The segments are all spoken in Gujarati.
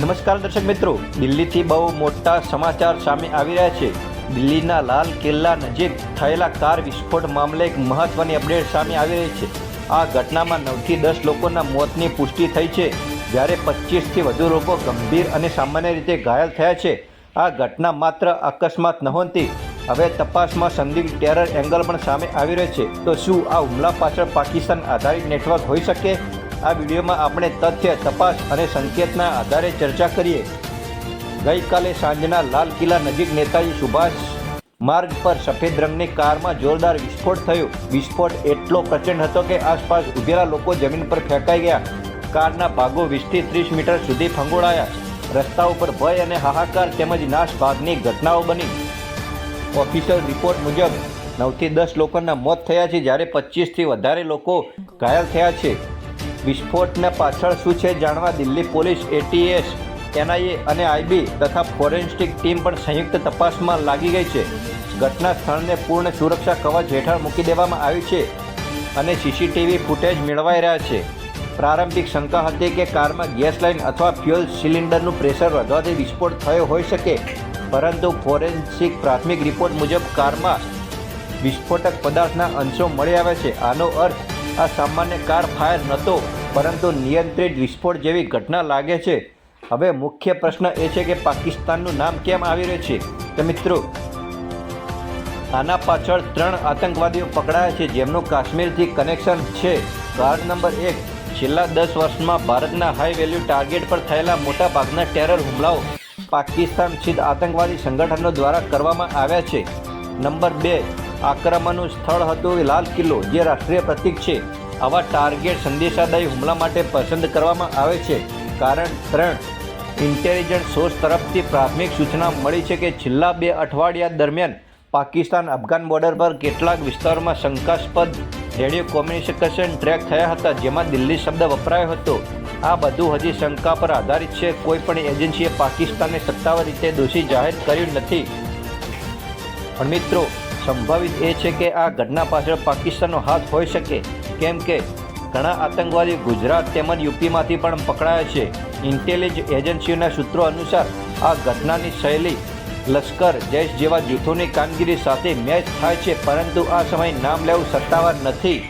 નમસ્કાર દર્શક મિત્રો, દિલ્હીથી બહુ મોટા સમાચાર સામે આવી રહ્યા છે. દિલ્હીના લાલ કિલ્લા નજીક થયેલા કાર વિસ્ફોટ મામલે એક મહત્વની અપડેટ સામે આવી રહી છે. આ ઘટનામાં નવથી દસ લોકોના મોતની પુષ્ટિ થઈ છે. જ્યારે પચીસથી વધુ લોકો ગંભીર અને સામાન્ય રીતે ઘાયલ થયા છે. આ ઘટના માત્ર અકસ્માત નહોતી. હવે તપાસમાં સંદિગ્ધ ટેરર એંગલ પણ સામે આવી રહ્યો છે. તો શું આ હુમલા પાછળ પાકિસ્તાન આધારિત નેટવર્ક હોઈ શકે? આ વિડીયોમાં આપણે તથ્ય, તપાસ અને સંકેતના આધારે ચર્ચા કરીએ. ગઈકાલે સાંજના લાલ કિલ્લા નજીક નેતાજી સુભાષ માર્ગ પર સફેદ રંગની કારમાં જોરદાર વિસ્ફોટ થયો. વિસ્ફોટ એટલો પ્રચંડ હતો કે આસપાસ ઉભેલા લોકો જમીન પર ફેંકાઈ ગયા. કારના ભાગો વીસથી ત્રીસ મીટર સુધી ફંગોળાયા. રસ્તા ઉપર ભય અને હાહાકાર તેમજ નાશભાગની ઘટનાઓ બની. ઓફિશિયલ રિપોર્ટ મુજબ, નવથી દસ લોકોના મોત થયા છે, જ્યારે પચીસથી વધારે લોકો ઘાયલ થયા છે. વિસ્ફોટના પાછળ શું છે જાણવા દિલ્હી પોલીસ એટીએસ એનઆઈએ અને આઈબી તથા ફોરેન્સિક ટીમ પણ સંયુક્ત તપાસમાં લાગી ગઈ છે. ઘટના સ્થળને પૂર્ણ સુરક્ષા કવચ હેઠળ મૂકી દેવામાં આવ્યું છે અને સીસીટીવી ફૂટેજ મેળવાઈ રહ્યા છે. પ્રારંભિક શંકા હતી કે કારમાં ગેસ લાઇન અથવા ફ્યુઅલ સિલિન્ડરનું પ્રેશર વધવાથી વિસ્ફોટ થયો હોઈ શકે, પરંતુ ફોરેન્સિક પ્રાથમિક રિપોર્ટ મુજબ કારમાં વિસ્ફોટક પદાર્થના અંશો મળી આવ્યા છે. આનો અર્થ, આ સામાન્ય કાર ફાયર નહોતો પરંતુ નિયંત્રિત વિસ્ફોટ જેવી ઘટના લાગે છે. હવે મુખ્ય પ્રશ્ન એ છે કે પાકિસ્તાનનું નામ કેમ આવી રહ્યું છે? તો મિત્રો, આના પાછળ ત્રણ આતંકવાદીઓ પકડાયા છે, જેમનું કાશ્મીરથી કનેક્શન છે. કાર્ડ નંબર એક, છેલ્લા દસ વર્ષમાં ભારતના હાઈ વેલ્યુ ટાર્ગેટ પર થયેલા મોટાભાગના ટેરર હુમલાઓ પાકિસ્તાન સ્થિત આતંકવાદી સંગઠનો દ્વારા કરવામાં આવ્યા છે. નંબર બે, આક્રમણનું સ્થળ હતું લાલ કિલ્લો, જે રાષ્ટ્રીય પ્રતીક છે. આવા ટાર્ગેટ સંદેશાદાયી હુમલા માટે પસંદ કરવામાં આવે છે. કારણ ત્રણ ઇન્ટેલિજન્સ સોર્સ તરફથી પ્રાથમિક સૂચના મળી છે કે છેલ્લા બે અઠવાડિયા દરમિયાન પાકિસ્તાન અફઘાન બોર્ડર પર કેટલાક વિસ્તારોમાં શંકાસ્પદ રેડિયો કોમ્યુનિકેશન ટ્રેક થયા હતા, જેમાં દિલ્હી શબ્દ વપરાયો હતો. આ બધું હજી શંકા પર આધારિત છે. કોઈ પણ એજન્સીએ પાકિસ્તાનને સત્તાવાર રીતે દોષી જાહેર કર્યું નથી. પણ મિત્રો, સંભવિત એ છે કે આ ઘટના પાછળ પાકિસ્તાનનો હાથ હોઈ શકે. કેમ કે ઘણા આતંકવાદી ગુજરાત તેમજ યુપીમાંથી પણ પકડાયા છે. ઇન્ટેલિજ એજન્સીઓના સૂત્રો અનુસાર આ ઘટનાની શૈલી લશ્કર, જૈશ જેવા જૂથોની કામગીરી સાથે મેચ થાય છે, પરંતુ આ સમયે નામ લેવું સત્તાવાર નથી.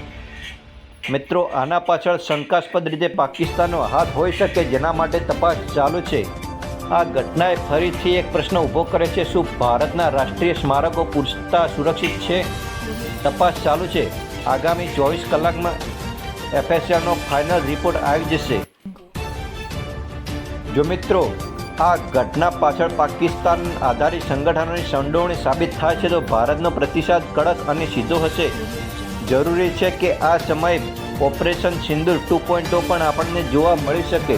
મિત્રો, આના પાછળ શંકાસ્પદ રીતે પાકિસ્તાનનો હાથ હોઈ શકે જેના માટે તપાસ ચાલુ છે. આ ઘટનાએ ફરીથી એક પ્રશ્ન ઊભો કરે છે, શું ભારતના રાષ્ટ્રીય સ્મારકો પૂછતા સુરક્ષિત છે? તપાસ ચાલુ છે. આગામી ચોવીસ કલાકમાં એફએસઆરનો ફાઇનલ રિપોર્ટ આવી જશે. જો મિત્રો, આ ઘટના પાછળ પાકિસ્તાન આધારિત સંગઠનોની સંડોવણી સાબિત થાય છે તો ભારતનો પ્રતિસાદ કડક અને સીધો હશે. જરૂરી છે કે આ સમયે ઓપરેશન સિંદૂર ટુ પોઈન્ટ પણ આપણને જોવા મળી શકે.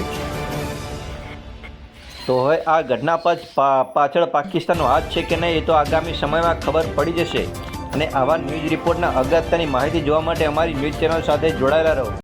તો હવે આ ઘટના પાછ- પાછળ પાકિસ્તાનનો હાથ છે કે નહીં એ તો આગામી સમયમાં ખબર પડી જશે. અને આવા ન્યૂઝ રિપોર્ટના અગત્યની માહિતી જોવા માટે અમારી ન્યૂઝ ચેનલ સાથે જોડાયેલા રહો.